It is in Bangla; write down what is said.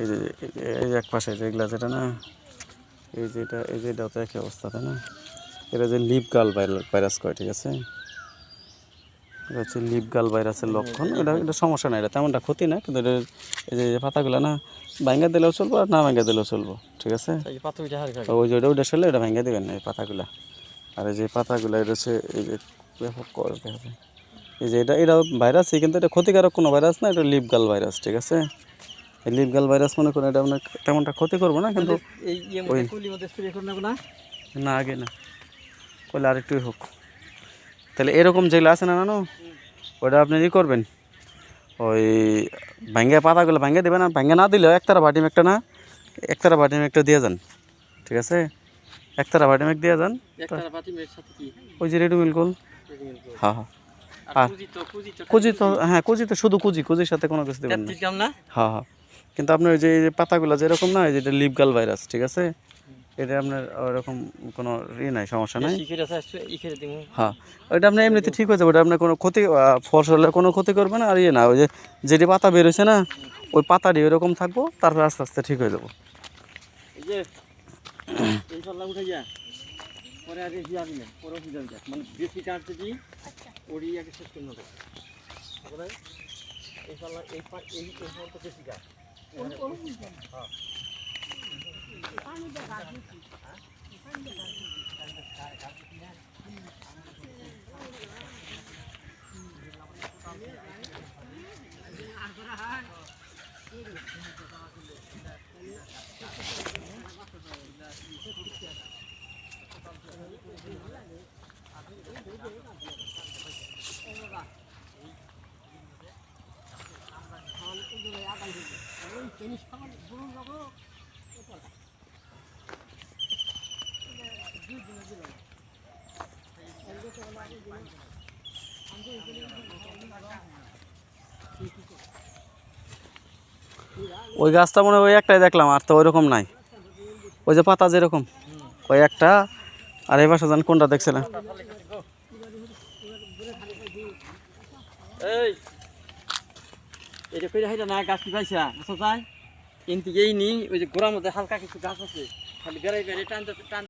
এই যে এই এক পাশে যেগুলা যেটা না এই যে এটা এই যে এটাও তো একই অবস্থা তাই না? এটা যে লিপ গাল ভাইরাস কয় ঠিক আছে? এটা হচ্ছে লিপ গাল ভাইরাসের লক্ষণ। এটা এটা সমস্যা নাই এটা তেমনটা ক্ষতি না কিন্তু এটা এই যে পাতাগুলো না ভাঙ্গা দিলেও চলবো আর না ভাঙ্গা দিলেও চলবো ঠিক আছে? ওই যে ওটা উঠে সরলে এটা ভেঙে দেবেন না এই পাতাগুলা। আর এই যে পাতাগুলা এটা হচ্ছে এই যে ব্যাপক করে দেখা যায়। এই যে এটা এটা ভাইরাসই কিন্তু এটা ক্ষতিকারক কোনো ভাইরাস না এটা লিপগাল ভাইরাস ঠিক আছে? লিপগাল ভাইরাস মনে করেন এটা আপনার তেমনটা ক্ষতি করব না কিন্তু না? না আগে না। করলে আরেকটুই হোক। তাহলে এরকম যেগুলো আছে না নানো ওটা আপনি ই করবেন। ওই ভাঙ্গে পাতাগুলো ভাঙ্গে দেবেন আর ভাঙ্গে না দিলেও একতারা বাটিম একটা না একতারা বাটিম একটা দিয়ে যান। ঠিক আছে? একতারা বাটিম এক দিয়ে যান। ওই যে রেডি মিলকুল হ্যাঁ হ্যাঁ। আর কুজি তো হ্যাঁ কুজি তো শুধু কুজি কুজির সাথে কোনো কিছু দেবেন না। না? হ্যাঁ হ্যাঁ। কিন্তু আপনার ওই যে পাতাগুলো যেরকম না এই যে এটা লিপগাল ভাইরাস ঠিক আছে? এটা আপনার ওরকম কোনো ই নাই সমস্যা নাই? হ্যাঁ ওইটা আপনার এমনিতে ঠিক হয়ে যাবে ওটা আপনার কোনো ক্ষতি ফসলের কোনো ক্ষতি করবে না আর ইয়ে না ওই যে যেটি পাতা বেরোছে না ওই পাতাটি ওইরকম থাকব তারপরে আস্তে আস্তে ঠিক হয়ে যাব। এই শেষ করে নেব তারপরে এই পাল্লা এই পা এই এই পাল্লা বেশি কাট ওই গাছটা মনে ওই একটাই দেখলাম, আর তো ওইরকম নাই। ওই যে পাতা যেরকম, ওই একটা। আর এই বাসা জান কোনটা দেখছিলাম এই এটা কইরা হাইটা না, গাছ কি পাইছা? বুঝছ যায় কিন্তু এই নি ওই যে গোড়ার মধ্যে হালকা কিছু গাছ আছে, খালি বেড়াই বেড়াই টানতে টান